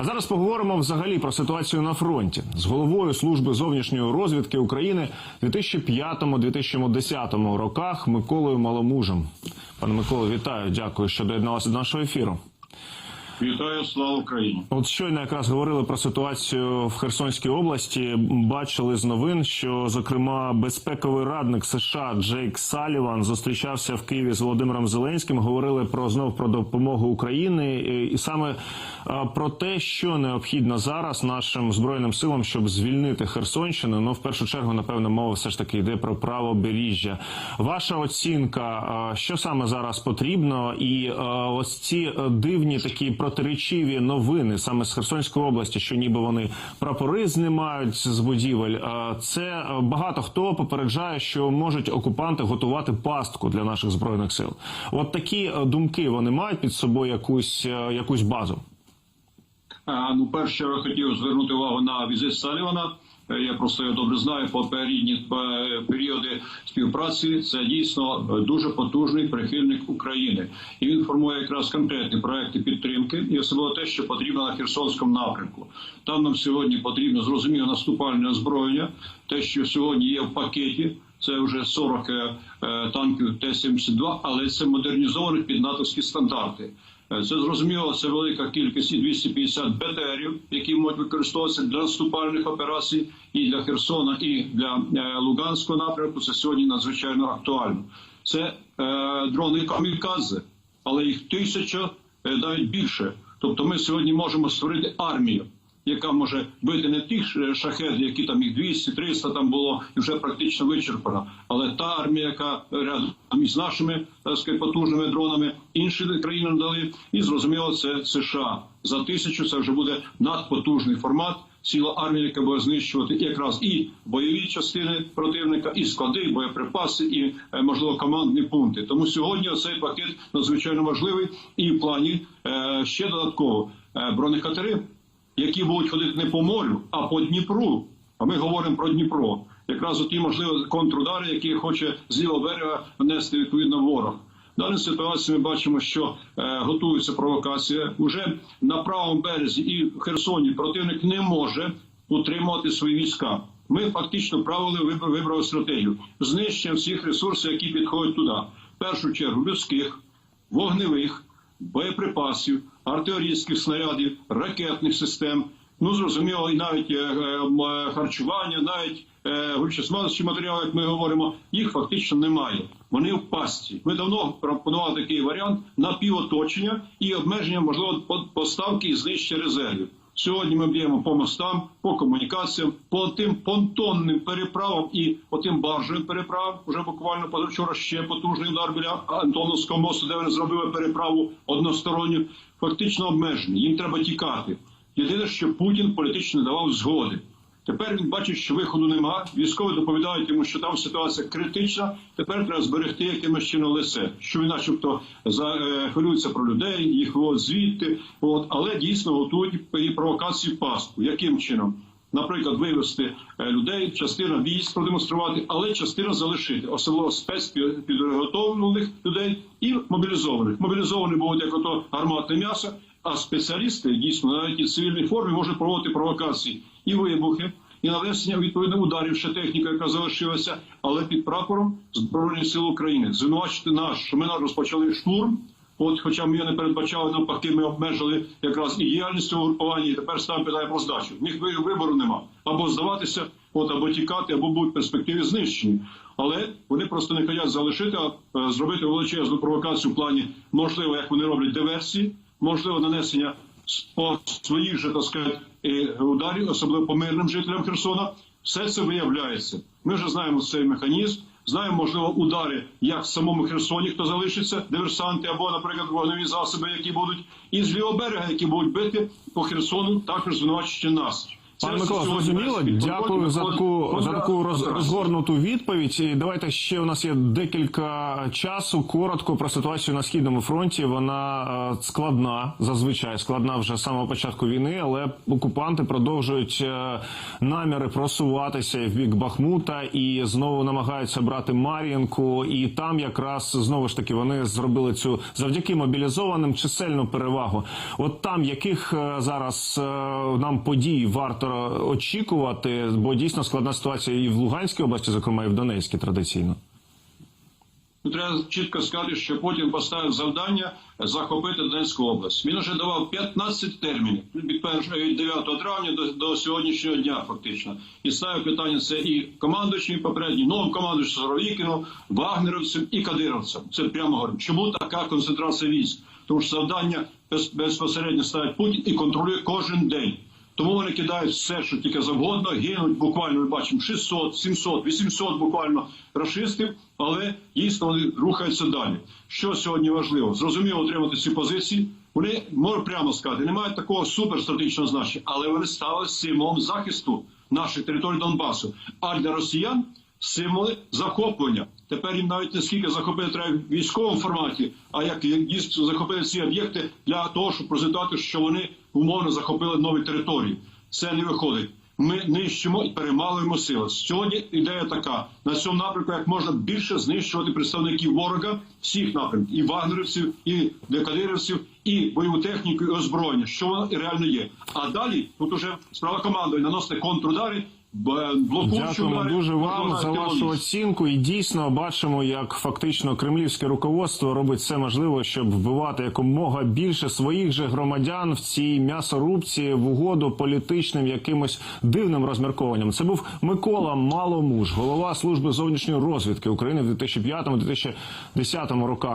А зараз поговоримо взагалі про ситуацію на фронті з головою служби зовнішньої розвідки України в 2005-2010 роках Миколою Маломужем. Пане Миколо, вітаю. Дякую, що доєдналися до нашого ефіру. Вітаю, слава Україні. От щойно якраз говорили про ситуацію в Херсонській області. Бачили з новин, що зокрема безпековий радник США Джейк Саліван зустрічався в Києві з Володимиром Зеленським. Говорили про знов про допомогу Україні, і, саме про те, що необхідно зараз нашим збройним силам, щоб звільнити Херсонщину. Ну в першу чергу, напевно, мова все ж таки йде про правобережжя. Ваша оцінка, що саме зараз потрібно, і ось ці е, дивні такі протиречиві новини саме з Херсонської області, що ніби вони прапори знімають з будівель. Це е, багато хто попереджає, що можуть окупанти готувати пастку для наших збройних сил. От такі е, думки вони мають під собою якусь е, якусь базу. Ну, перше, я хотів звернути увагу на візит Салівана. Е, Я просто його добре знаю попередні е, періоди співпраці. Це дійсно е, дуже потужний прихильник України, і він формує якраз конкретні проекти підтримки, і особливо те, що потрібно на Херсонському напрямку. Там нам сьогодні потрібно зрозуміло наступальне озброєння, те, що сьогодні є в пакеті. Це вже 40 е, е, танків Т-72, але це модернізованих під натовські стандарти. Е, Це зрозуміло, це велика кількість і 250 БТРів, які можуть використовуватися для наступальних операцій і для Херсона, і для е, Луганського напрямку. Це сьогодні надзвичайно актуально. Це е, дрони камікадзе, але їх тисяча, е, навіть більше. Тобто, ми сьогодні можемо створити армію яка може бити не тих шахедів, які там їх 200-300 там було і вже практично вичерпана, але та армія, яка рядом із нашими так потужними дронами, інші країни надали, і зрозуміло, це США за тисячу. Це вже буде надпотужний формат. Ціла армія, яка буде знищувати якраз і бойові частини противника, і склади, і боєприпаси, і е, можливо командні пункти. Тому сьогодні цей пакет надзвичайно важливий. І в плані е, ще додатково е, бронекатери які будуть ходити не по морю, а по Дніпру. А ми говоримо про Дніпро. Якраз оті, можливо, контрудари, які хоче з лівого берега внести відповідно ворог. В даній ситуації ми бачимо, що е, готується провокація. Уже на правому березі і в Херсоні противник не може утримувати свої війська. Ми фактично правили вибрали, стратегію знищення всіх ресурсів, які підходять туди. В першу чергу людських, вогневих, боєприпасів, артилерійських снарядів, ракетних систем. Ну зрозуміло, і навіть е, е, е, харчування, навіть гульчосмазочі матеріали, як ми говоримо, їх фактично немає. Вони в пастці. Ми давно пропонували такий варіант напівоточення і обмеження можливо по- поставки і знищення резервів. Сьогодні ми б'ємо по мостам, по комунікаціям, по тим понтонним переправам і по тим баржовим переправам. Уже буквально позавчора ще потужний удар біля Антоновського мосту, де вони зробили переправу односторонню. Фактично обмежені. Їм треба тікати. Єдине, що Путін політично давав згоди. Тепер він бачить, що виходу нема. Військові доповідають йому, що там ситуація критична. Тепер треба зберегти якимось чином лице. Що він, начебто, е, хвилюється про людей, їх виводить звідти. От але дійсно готують і провокації в пастку. Яким чином? Наприклад, вивести е, людей, частина військ продемонструвати, але частина залишити, особливо спецпідготовлених людей і мобілізованих. Мобілізовані будуть як ото гарматне м'ясо, а спеціалісти дійсно навіть і в цивільній формі можуть проводити провокації і вибухи, і нанесення відповідно ударів ще техніка, яка залишилася, але під прапором Збройних сил України звинувачити нас, що ми розпочали штурм. От, хоча ми його не передбачали, навпаки, ми обмежили якраз і діяльність цього групування, і тепер ставимо питання про здачу. В них вибору нема або здаватися, от або тікати, або будуть в перспективі знищені. Але вони просто не хочуть залишити, а е, зробити величезну провокацію в плані, можливо, як вони роблять диверсії, можливо, нанесення своїх же так сказати, е, ударів, особливо по мирним жителям Херсона. Все це виявляється. Ми вже знаємо цей механізм. Знаємо, можливо, удари як в самому Херсоні, хто залишиться, диверсанти або, наприклад, вогневі засоби, які будуть, і з лівого берега, які будуть бити по Херсону, також звинувачуючи нас. Пане Микола, зрозуміло. Дякую за таку за таку розгорнуту відповідь. І давайте ще у нас є декілька часу. Коротко про ситуацію на східному фронті. Вона е, складна, зазвичай складна вже з самого початку війни, але окупанти продовжують е, наміри просуватися в бік Бахмута і знову намагаються брати Мар'їнку. І там якраз знову ж таки вони зробили цю завдяки мобілізованим чисельну перевагу. От там яких е, зараз нам подій варто очікувати, бо дійсно складна ситуація і в Луганській області, зокрема і в Донецькій традиційно. Треба чітко сказати, що Путін поставив завдання захопити Донецьку область. Він вже давав 15 термінів від 9 травня до, до сьогоднішнього дня, фактично. І ставив питання це і командуючим попередній, новим командуючим Суровікіну, вагнеровцям і кадировцям. Це прямо говорю. Чому така концентрація військ? Тому що завдання без, безпосередньо ставить Путін і контролює кожен день. Тому вони кидають все, що тільки завгодно, гинуть буквально, ми бачимо 600, 700, 800 буквально рашистів, але дійсно вони рухаються далі. Що сьогодні важливо? Зрозуміло отримати ці позиції. Вони можу прямо сказати, не мають такого суперстратегічного значення, але вони стали символом захисту наших територій Донбасу. А для росіян символи захоплення. Тепер їм навіть не скільки захопити треба в військовому форматі, а як дійсно захопити ці об'єкти для того, щоб презентувати, що вони умовно захопили нові території. Це не виходить. Ми нищимо і перемалуємо сили. Сьогодні ідея така: на цьому напрямку як можна більше знищувати представників ворога всіх напрямків і вагнерівців, і декадирівців, і бойову техніку, і озброєння, що воно реально є. А далі тут уже справа командою наносити контрудари, Дякуємо дуже вам за вашу оцінку. І дійсно бачимо, як фактично кремлівське руководство робить все можливе, щоб вбивати якомога більше своїх же громадян в цій м'ясорубці в угоду політичним якимось дивним розміркованням. Це був Микола Маломуж, голова служби зовнішньої розвідки України в 2005-2010 роках.